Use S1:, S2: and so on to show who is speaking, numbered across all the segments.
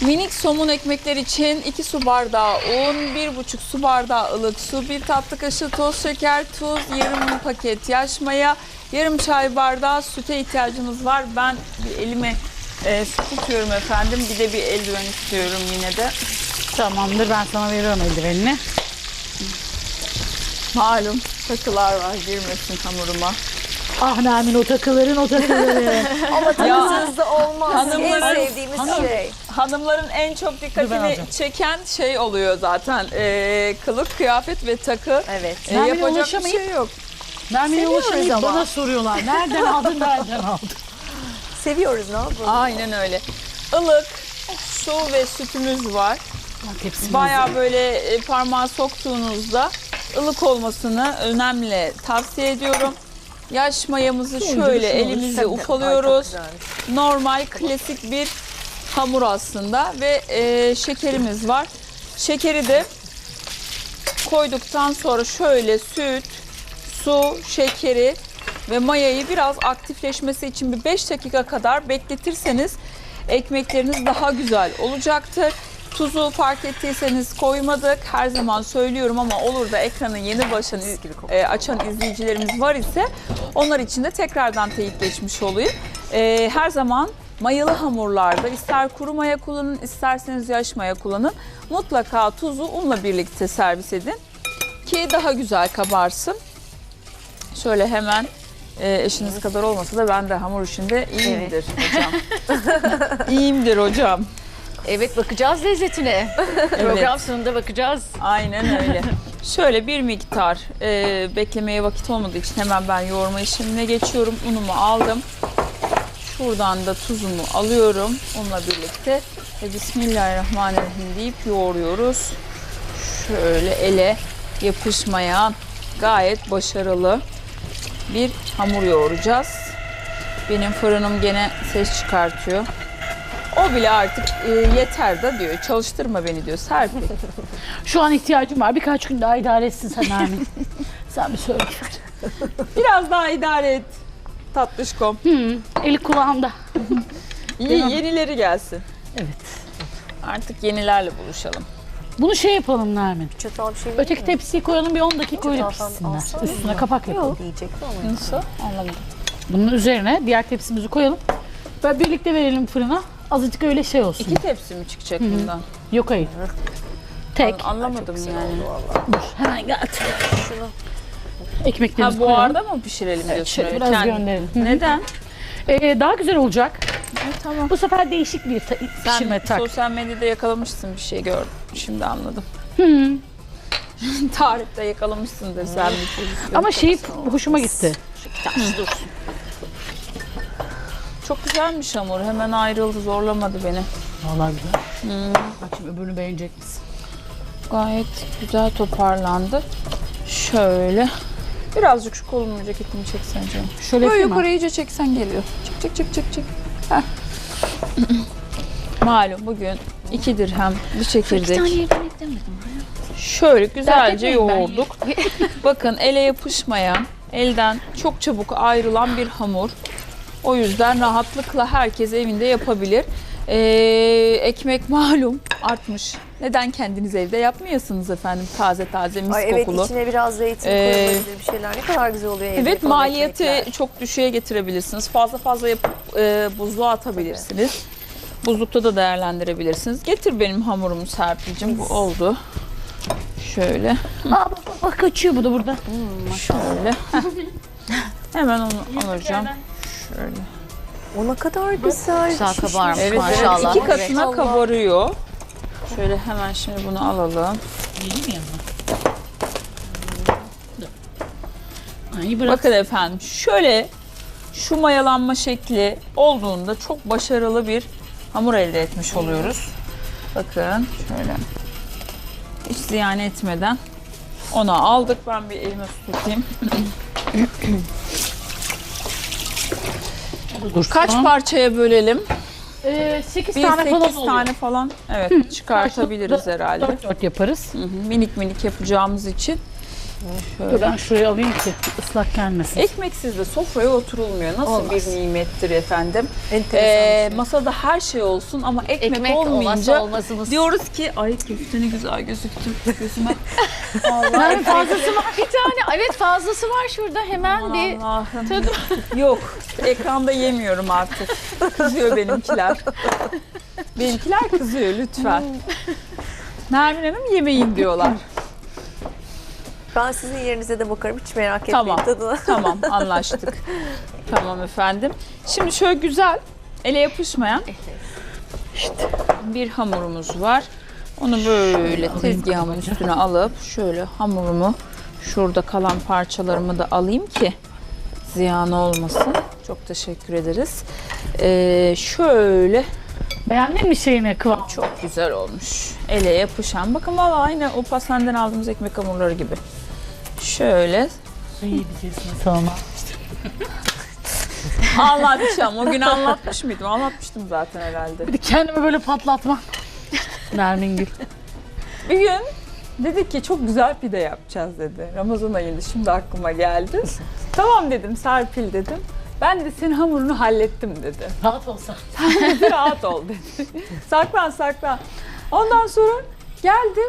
S1: Minik somun ekmekler için 2 su bardağı un, 1,5 su bardağı ılık su, 1 tatlı kaşığı toz şeker, tuz, yarım paket yaş maya, yarım çay bardağı süte ihtiyacımız var. Ben bir elime e, su tutuyorum efendim. Bir de bir eldiven istiyorum yine de.
S2: Tamamdır ben sana veriyorum eldivenini.
S1: Malum takılar var girmesin hamuruma.
S2: Ah Nermin o takıların o takıları.
S3: Ama takısız da olmaz.
S1: hanımlar-
S3: en sevdiğimiz
S1: hanım-
S3: şey.
S1: Hanımların en çok
S2: Dur ben
S1: dikkatini
S2: alacağım.
S1: çeken şey oluyor zaten. E, kılık, kıyafet ve takı.
S3: Evet.
S1: E,
S2: Nermin'e
S1: yapacak bir
S2: ulaşamayıp-
S1: şey yok.
S2: Nermin'e
S3: Seviyoruz
S2: ulaşamayıp
S3: ama.
S2: bana soruyorlar. Nereden aldın nereden aldın?
S3: Seviyoruz ne yapalım.
S1: Aynen öyle. Ilık su ve sütümüz var.
S2: Tepsimiz.
S1: Bayağı böyle e, parmağı soktuğunuzda ılık olmasını önemli tavsiye ediyorum. Yaş mayamızı şöyle elimizle ufalıyoruz. Normal klasik bir hamur aslında ve e, şekerimiz var. Şekeri de koyduktan sonra şöyle süt, su, şekeri ve mayayı biraz aktifleşmesi için bir 5 dakika kadar bekletirseniz ekmekleriniz daha güzel olacaktır. Tuzu fark ettiyseniz koymadık. Her zaman söylüyorum ama olur da ekranı yeni başın e, açan izleyicilerimiz var ise onlar için de tekrardan teyit geçmiş olayım. E, her zaman mayalı hamurlarda ister kuru maya kullanın isterseniz yaş maya kullanın. Mutlaka tuzu unla birlikte servis edin ki daha güzel kabarsın. Şöyle hemen e, eşiniz kadar olmasa da ben de hamur işinde iyiyimdir hocam. İyiyimdir hocam.
S4: Evet bakacağız lezzetine. Program sonunda bakacağız.
S1: Aynen öyle. Şöyle bir miktar e, beklemeye vakit olmadığı için hemen ben yoğurma işlemine geçiyorum. Unumu aldım. Şuradan da tuzumu alıyorum unla birlikte. Ve Bismillahirrahmanirrahim deyip yoğuruyoruz. Şöyle ele yapışmayan gayet başarılı bir hamur yoğuracağız. Benim fırınım gene ses çıkartıyor. O bile artık e, yeter da diyor. Çalıştırma beni diyor Serpil.
S2: Şu an ihtiyacım var. Birkaç gün daha idare etsin sen Nermin. sen bir söyle.
S1: Biraz daha idare et. Tatlışkom.
S2: Hı, eli kulağımda.
S1: İyi
S2: mi?
S1: yenileri gelsin.
S2: Evet.
S1: Artık yenilerle buluşalım.
S2: Bunu şey yapalım Nermin.
S3: Çatal bir şey mi?
S2: Öteki tepsiyi koyalım bir 10 dakika öyle pişsinler. Üstüne kapak yapalım.
S3: Diyecektim ama.
S1: Nasıl? Anlamadım.
S2: Bunun üzerine diğer tepsimizi koyalım. Ve birlikte verelim fırına. Azıcık öyle şey olsun.
S1: İki tepsi mi çıkacak bundan?
S2: Yok hayır. Tek.
S1: An- Anlamadım yani.
S2: Dur hemen gel. Ekmeklerimizi
S1: Ha bu
S2: koyalım.
S1: arada mı pişirelim diyorsun?
S2: Şöyle
S1: öyle
S2: biraz
S1: kendi-
S2: gönderelim. Hı.
S1: Neden?
S2: Ee, daha güzel olacak.
S1: tamam.
S2: Bu sefer değişik bir ta- pişirme
S1: Sen
S2: tak.
S1: sosyal medyada yakalamışsın bir şey gördüm. Şimdi anladım.
S2: Hı.
S1: Tarifte yakalamışsındır sen bir çocuk.
S2: Ama şey hoşuma gitti.
S1: Çok güzelmiş hamur. Hemen ayrıldı. Zorlamadı beni.
S2: Vallahi güzel. Bak şimdi öbürünü beğenecek misin?
S1: Gayet güzel toparlandı. Şöyle. Birazcık şu kolumun ceketini çeksen canım.
S2: Şöyle
S1: Böyle yukarı iyice çeksen geliyor. Çık çık çık çık çık. Heh. Malum bugün iki dirhem bir çekirdek. Şöyle güzelce
S2: etmeyin ben
S1: yoğurduk. Bakın ele yapışmayan, elden çok çabuk ayrılan bir hamur. O yüzden rahatlıkla herkes evinde yapabilir. Ee, ekmek malum artmış. Neden kendiniz evde yapmıyorsunuz efendim taze taze mis
S3: Ay evet
S1: kokulu?
S3: içine biraz zeytin
S1: Ee,
S3: koyulabilir bir şeyler. Ne kadar güzel oluyor evde
S1: Evet
S3: yapılan
S1: maliyeti
S3: ekmekler.
S1: çok düşüğe getirebilirsiniz. Fazla fazla yapıp e, buzluğa atabilirsiniz. Buzlukta da değerlendirebilirsiniz. Getir benim hamurumu Serpil'cim. Bu oldu. Şöyle,
S2: Aa, bak, bak, kaçıyor bu da burada.
S1: şöyle. Heh. Hemen onu alacağım. Şöyle.
S3: O ne kadar güzel.
S4: Güzel
S3: şişmiş.
S4: kabarmış
S1: Evet, evet
S4: maşallah.
S1: iki katına
S3: Evet.
S1: kabarıyor. Şöyle hemen şimdi bunu alalım.
S2: Yiyeyim mi yanına? Ay bırak.
S1: Bakın efendim şöyle şu mayalanma şekli olduğunda çok başarılı bir hamur elde etmiş oluyoruz. Bakın şöyle hiç ziyan etmeden onu aldık. Ben bir elime su tutayım.
S2: Dur.
S1: Kaç parçaya bölelim?
S2: Ee, 8
S1: Bir
S2: tane falan
S1: 8
S2: oluyor.
S1: tane falan. Evet çıkartabiliriz herhalde.
S2: 4 4 yaparız.
S1: Hı hı, Minik minik yapacağımız için
S2: Dur ben şuraya alayım ki ıslak gelmesin.
S1: Ekmeksiz de sofraya oturulmuyor. Nasıl
S3: Olmaz.
S1: bir nimettir efendim. Ee,
S3: şey.
S1: masada her şey olsun ama ekmek,
S4: Ekmek
S1: olmayınca
S4: olmazımız.
S1: diyoruz ki ay köfte ne güzel gözüktü gözüme.
S2: Yani fazlası var.
S4: Bir tane evet fazlası var şurada hemen bir
S1: Allah'ım.
S4: tadı.
S1: Yok ekranda yemiyorum artık. Kızıyor benimkiler. benimkiler kızıyor lütfen. Nermin Hanım yemeyin diyorlar.
S3: Ben sizin yerinize de bakarım hiç merak etmeyin
S1: Tamam.
S3: tadına.
S1: Tamam anlaştık. tamam efendim. Şimdi şöyle güzel ele yapışmayan işte bir hamurumuz var. Onu böyle tezgahımın üstüne alıp şöyle hamurumu şurada kalan parçalarımı da alayım ki ziyan olmasın. Çok teşekkür ederiz. Ee, şöyle
S2: Beğendin mi şeyini kıvam?
S1: çok güzel olmuş. Ele yapışan. Bakın valla aynı o pastaneden aldığımız ekmek hamurları gibi. Şöyle
S2: sonra.
S1: anlatacağım. O gün anlatmış mıydım? Anlatmıştım zaten herhalde.
S2: Bir de kendimi böyle patlatma. Nermin Gül.
S1: Bir gün dedik ki çok güzel pide yapacağız dedi. Ramazan ayında şimdi aklıma geldi. tamam dedim Serpil dedim. Ben de senin hamurunu hallettim dedi.
S2: Rahat olsa.
S1: Dedi, Rahat ol dedi. saklan saklan. Ondan sonra geldi.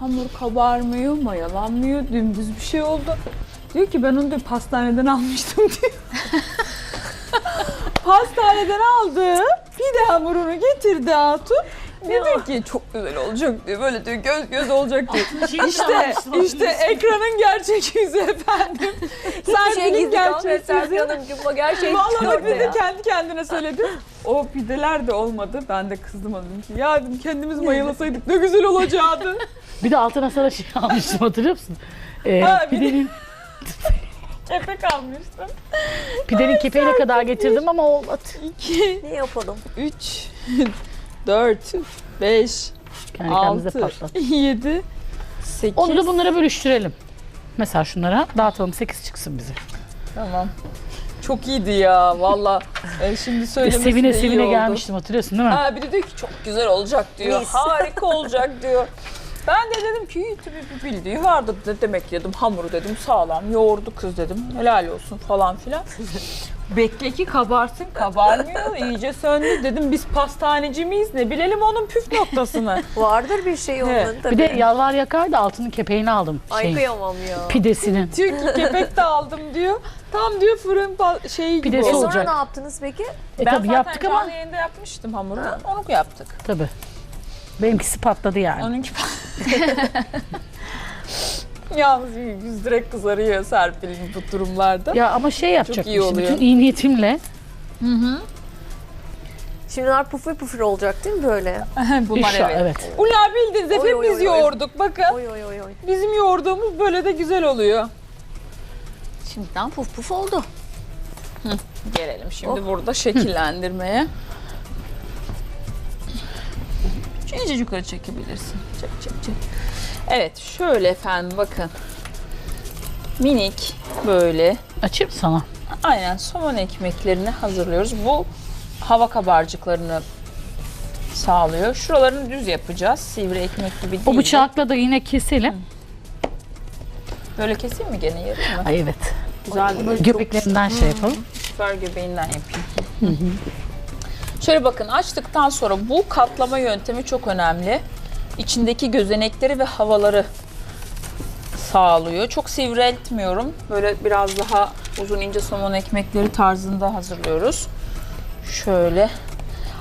S1: Hamur kabarmıyor, mayalanmıyor, dümdüz bir şey oldu. Diyor ki ben onu diyor pastaneden almıştım diyor. pastaneden aldı. Pide hamurunu getirdi Hatun. Dedi ki çok güzel olacak diyor. Böyle diyor göz göz olacak diyor. İşte, işte ekranın gerçek yüzü efendim.
S3: Hiçbir şey
S1: Serpil'in
S3: gizli
S1: gerçek
S3: Serpil
S1: yüzü.
S3: Hanımcığım. Bu gerçek
S1: Vallahi
S3: çıkıyor
S1: bak bir de
S3: ortaya.
S1: kendi kendine söyledi. O pideler de olmadı. Ben de kızdım ona dedim ki ya dedim kendimiz mayalasaydık ne güzel olacaktı.
S2: Bir de altına sana şey almıştım hatırlıyor musun? Ee,
S1: Ha, bir de-
S2: pidenin,
S1: Kepek almıştım.
S2: pidenin kepeğine kadar getirdim ama olmadı.
S1: 2,
S3: Ne yapalım?
S1: 3, 4, 5,
S2: Kendi kendimize
S1: 6,
S2: patlat.
S1: 7, 8.
S2: Onu da bunlara bölüştürelim. Mesela şunlara dağıtalım 8 çıksın bize.
S1: Tamam. Çok iyiydi ya valla. E, şimdi
S2: Bir de
S1: söylemesi
S2: sevine
S1: iyi
S2: sevine
S1: oldu.
S2: gelmiştim hatırlıyorsun değil mi?
S1: Ha bir de diyor ki çok güzel olacak diyor. Harika olacak diyor. Ben de dedim ki iyi bir bildiği vardı da demek dedim hamuru dedim sağlam yoğurdu kız dedim helal olsun falan filan. Bekle ki kabarsın kabarmıyor iyice söndü dedim biz pastaneci miyiz ne bilelim onun püf noktasını.
S3: Vardır bir şey onun
S1: Evet.
S3: tabii.
S2: Bir de yalvar yakar da altının kepeğini aldım.
S3: Ay
S2: Şey,
S3: kıyamam ya.
S2: pidesinin.
S1: diyor ki kepek de aldım diyor. Tam diyor fırın pa- şeyi gibi
S2: Pidesi
S3: E
S1: oldu.
S3: sonra
S2: olacak.
S3: ne yaptınız peki?
S2: E
S1: Ben
S2: tabii
S1: zaten
S2: yaptık ama
S1: canlı yayında yapmıştım hamuru. Onu yaptık.
S2: tabii. Benimkisi patladı yani.
S1: Onunki Yalnız yüz direkt kızarıyor Serpil'in bu durumlarda.
S2: Ya ama şey yapacak.
S1: iyi oluyor.
S2: Bütün iyi niyetimle
S3: Şimdi bunlar pufur pufur olacak değil mi böyle?
S1: Bunlar
S2: inşallah
S1: evet.
S2: evet.
S1: Bunlar bildiniz
S3: Oy,
S1: hepimiz
S3: oy, oy, oy.
S1: yoğurduk. Bakın
S3: Oy oy oy oy.
S1: bizim yoğurduğumuz böyle de güzel oluyor.
S4: Şimdiden puf puf oldu.
S1: Gelelim şimdi burada şekillendirmeye. Şu iyice yukarı çekebilirsin. Çek çek çek. Evet şöyle efendim bakın. Minik böyle
S2: Açayım sana.
S1: aynen somon ekmeklerini hazırlıyoruz. Bu hava kabarcıklarını sağlıyor. Şuralarını düz yapacağız. Sivri ekmek gibi değil.
S2: O bıçakla da yine keselim.
S1: Böyle keseyim mi gene yarım mı?
S2: Ay evet.
S1: Güzel
S2: Göbeklerinden şey yapalım.
S1: süper göbeğinden yapayım. Şöyle bakın açtıktan sonra bu katlama yöntemi çok önemli. İçindeki gözenekleri ve havaları sağlıyor. Çok sivriltmiyorum. Böyle biraz daha uzun ince somon ekmekleri tarzında hazırlıyoruz. Şöyle.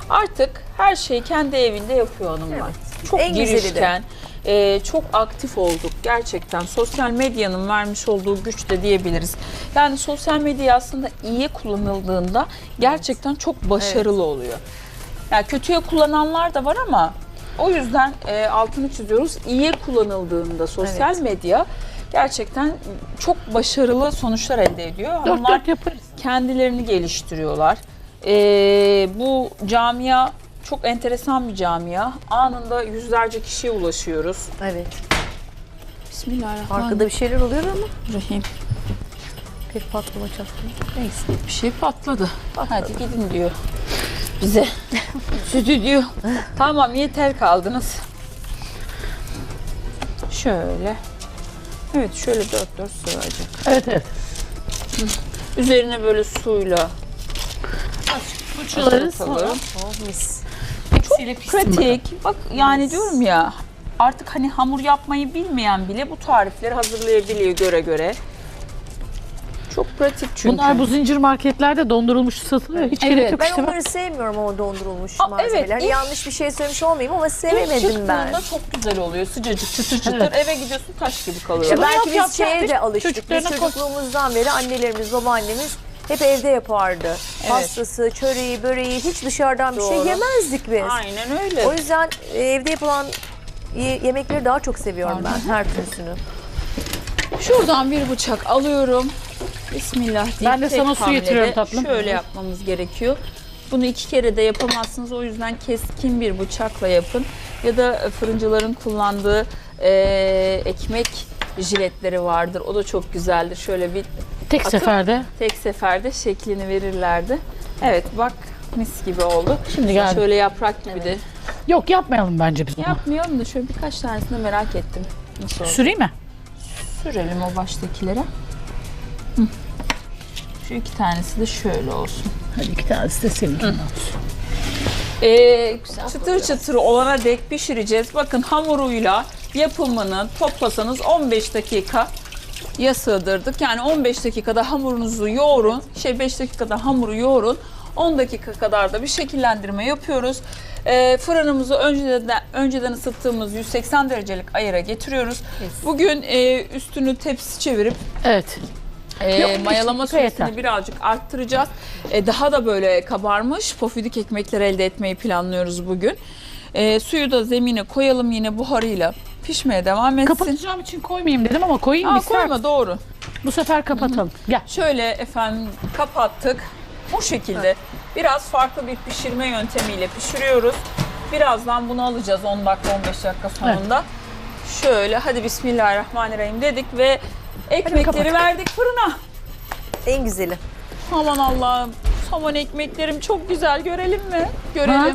S1: Artık her şeyi kendi evinde yapıyor hanımlar. Çok
S3: En güzeli de.
S1: E, çok aktif olduk gerçekten. Sosyal medyanın vermiş olduğu güç de diyebiliriz. Yani sosyal medya aslında iyiye kullanıldığında gerçekten çok başarılı oluyor. Yani kötüye kullananlar da var ama o yüzden e, altını çiziyoruz. İyiye kullanıldığında sosyal
S3: Evet.
S1: medya gerçekten çok başarılı sonuçlar elde ediyor.
S2: Dört
S1: Hanımlar
S2: dört yaparız.
S1: kendilerini geliştiriyorlar. Ee, bu camia çok enteresan bir camia. Anında yüzlerce kişiye ulaşıyoruz.
S3: Evet.
S1: Bismillahirrahmanirrahim.
S3: Arkada bir şeyler oluyor ama pek patlama çatlama. Neyse.
S1: bir şey patladı. Hadi gidin diyor bize. Stüdyo. tamam yeter kaldınız. Şöyle. Evet şöyle dört dört sığacak.
S2: Evet evet.
S1: Üzerine böyle suyla
S2: Fırçalarız
S1: atalım.
S3: Oh mis.
S2: Tepsiyle pişsin bakalım.
S1: Pratik. Bak yani diyorum ya artık hani hamur yapmayı bilmeyen bile bu tarifleri hazırlayabiliyor göre göre. Çok pratik çünkü.
S2: Bunlar bu zincir marketlerde dondurulmuş satılıyor. Hiç gerek
S1: Evet,
S2: yok
S3: Ben
S2: işte.
S3: onları sevmiyorum ama dondurulmuş
S1: Aa,
S3: malzemeler.
S1: evet, ilk-
S3: Yanlış bir şey söylemiş olmayayım ama
S1: İlk
S3: sevemedim ben.
S1: çıktığında çok güzel oluyor. Sıcacık çıtır çıtır.
S2: Evet.
S1: Eve gidiyorsun taş gibi kalıyor.
S2: Bunu
S3: belki
S2: yap,
S3: biz
S2: yap,
S3: şeye
S2: yap.
S3: de alıştık. Biz çocukluğumuzdan beri annelerimiz, babaannemiz hep evde yapardı. Pastası, çöreği, böreği hiç dışarıdan bir şey
S1: Doğru.
S3: yemezdik biz.
S1: Aynen öyle.
S3: O yüzden e, evde yapılan ye- yemekleri daha çok seviyorum ben her türlüsünü.
S1: Şuradan bir bıçak alıyorum. Bismillah deyip
S2: Ben de
S1: tek
S2: sana su
S1: hamlede
S2: getiriyorum tatlım.
S1: Şöyle yapmamız gerekiyor. Bunu iki kere de yapamazsınız. O yüzden keskin bir bıçakla yapın. Ya da fırıncıların kullandığı eee, ekmek jiletleri vardır. O da çok güzeldir. Şöyle bir
S2: Tek
S1: Atıp-
S2: seferde.
S1: tek seferde şeklini verirlerdi. Evet bak mis gibi oldu.
S2: Şimdi geldi.
S1: Şöyle yaprak gibi de
S2: Yok yapmayalım bence biz bunu.
S1: yapmayalım da şöyle birkaç tanesini merak ettim. Nasıl oldu?
S2: Süreyim mi?
S1: Sürelim o baştakilere. Hı. Şu iki tanesi de şöyle olsun.
S2: Hadi iki tanesi de senin.
S1: Ee, çıtır çıtır olana dek pişireceğiz. Bakın hamuruyla yapımını toplasanız 15 dakika ya sığdırdık. Yani 15 dakikada hamurunuzu yoğurun. Şey 5 dakikada hamuru yoğurun. 10 dakika kadar da bir şekillendirme yapıyoruz. Ee, fırınımızı önceden önceden ısıttığımız 180 derecelik ayara getiriyoruz. Bugün e, üstünü tepsi çevirip
S2: Evet.
S1: e,
S2: Yok,
S1: mayalama süresini
S2: yeter.
S1: birazcık arttıracağız. E, daha da böyle kabarmış pofidik ekmekler elde etmeyi planlıyoruz bugün. E, suyu da zemine koyalım yine buharıyla pişmeye devam etsin.
S2: Kapatacağım için koymayayım dedim ama koyayım
S1: Aa,
S2: mı ister
S1: koyma
S2: misin?
S1: doğru.
S2: Bu sefer kapatalım. Gel.
S1: Şöyle efendim kapattık. Bu şekilde biraz farklı bir pişirme yöntemiyle pişiriyoruz. Birazdan bunu alacağız 10 dakika 15 dakika sonunda. Şöyle hadi bismillahirrahmanirrahim dedik ve ekmekleri verdik fırına.
S3: En güzeli.
S1: Aman Allah'ım. Somon ekmeklerim çok güzel. Görelim mi? Görelim.
S2: Ha?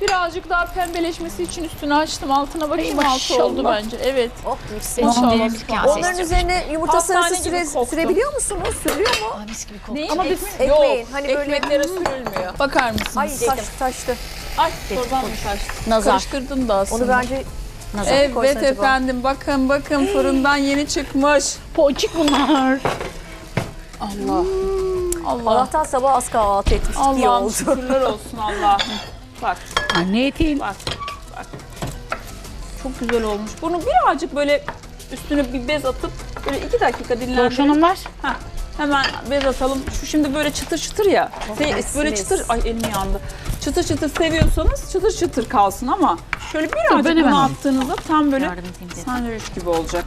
S1: Birazcık daha pembeleşmesi için üstünü açtım. Altına bakayım
S2: Ay,
S1: altı oldu bence. Evet.
S3: Oh mis.
S1: Maşallah.
S3: Onların üzerine yumurta
S1: Hastane
S3: sarısı
S1: gibi
S3: süre,
S1: koktu.
S3: sürebiliyor musunuz? Sürüyor mu?
S4: Aa, mis gibi koktu.
S1: Neyin?
S2: Ama biz-
S1: Yok.
S3: Ekmeğin, hani böyle-
S1: Ekmeklere sürülmüyor. Bakar mısınız?
S3: Ay taş, taştı.
S1: Ay torban mı taştı?
S4: Nazar.
S1: Karıştırdım da aslında.
S3: Onu bence
S4: Nazar.
S1: Evet
S3: koysan acaba?
S1: efendim bakın bakın fırından yeni çıkmış.
S2: Poğaçık bunlar.
S1: Allah. Allah.
S3: Allah'tan sabah az kahvaltı etmiştik. iyi
S1: Allah'ım
S3: oldu.
S1: şükürler olsun Allah'ım. Bak
S2: Anne etin.
S1: Bak, bak. Çok güzel olmuş. Bunu birazcık böyle üstüne bir bez atıp böyle iki dakika dinlendirip
S2: Loşanım var.
S1: Heh, hemen bez atalım. Şu şimdi böyle çıtır çıtır ya. Se-
S3: mis,
S1: böyle
S3: mis.
S1: çıtır, ay elim yandı. Çıtır çıtır seviyorsanız çıtır çıtır kalsın ama şöyle birazcık bunu attığınızda tam böyle sandviç gibi olacak.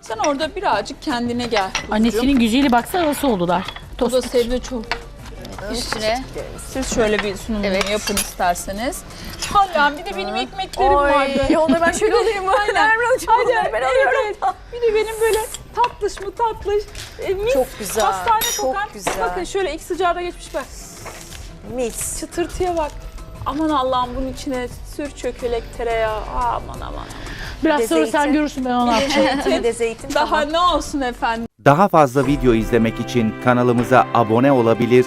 S1: Sen orada birazcık kendine gel.
S2: Annesinin güzeli baksana nasıl oldular.
S1: O da sebze çok.
S4: Üstüne
S1: Siz şöyle bir sunumunu
S4: Evet.
S1: yapın isterseniz. Allah'ım bir de benim ekmeklerim vardı.
S3: Ay, onları ben şöyle alayım.
S1: Hadi,
S3: onları ben alıyorum.
S1: evet. Bir de benim böyle tatlış mı tatlış. E, mis,
S3: Çok güzel,
S1: Pastane
S3: çok
S1: kokan.
S3: güzel.
S1: Bakın şöyle ilk sıcağı da geçmiş bak.
S3: Mis.
S1: Çıtırtıya bak. Aman Allah'ım bunun içine sür çökelek tereyağı. Aman aman.
S2: Biraz
S3: Bir de
S2: sonra sen
S3: zeytin.
S2: görürsün ben onu yapacağım.
S3: Bir de zeytin.
S1: Daha
S3: tamam.
S1: ne olsun efendim.
S5: Daha fazla video izlemek için kanalımıza abone olabilir,